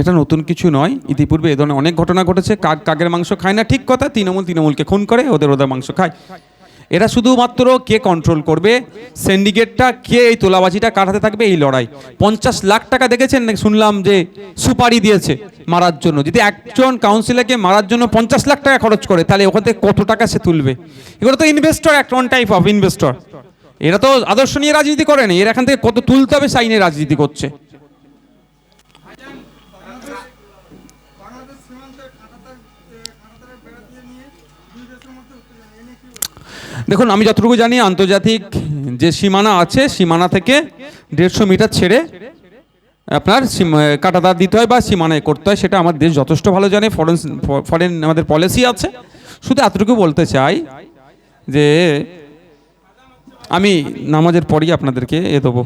এটা নতুন কিছু নয়। ইতিপূর্বে এ ধরনের অনেক ঘটনা ঘটেছে। কাক, কাকের মাংস খায় না ঠিক কথা। তৃণমূল তৃণমূলকে খুন করে, ওদের ওদের মাংস খায়। এরা শুধুমাত্র কে কন্ট্রোল করবে? সিন্ডিকেটটা কে এই তোলাবাজিটা কাটাতে থাকবে? এই লড়াই। পঞ্চাশ লাখ টাকা দেখেছেন? শুনলাম যে সুপারি দিয়েছে মারার জন্য। যদি একজন কাউন্সিলরকে মারার জন্য পঞ্চাশ লাখ টাকা খরচ করে, তাহলে ওখান থেকে কত টাকা সে তুলবে? এগুলো তো ইনভেস্টর একটা ওয়ান টাইপ অফ ইনভেস্টর এরা তো আদর্শ নিয়ে রাজনীতি করে না। এরা এখান থেকে কত তুলতে হবে সাইনে রাজনীতি করছে। দেখুন, আমি যতটুকু জানি আন্তর্জাতিক যে সীমানা আছে, সীমানা থেকে দেড়শো মিটার ছেড়ে আপনার কাঁটাতার দিতে হয় বা সীমানায় করতে হয়, সেটা আমার দেশ যথেষ্ট ভালো জানে ফরেন ফরেন আমাদের পলিসি আছে। শুধু এতটুকু বলতে চাই যে আমি নামাজের পরই আপনাদেরকে এ দেবো।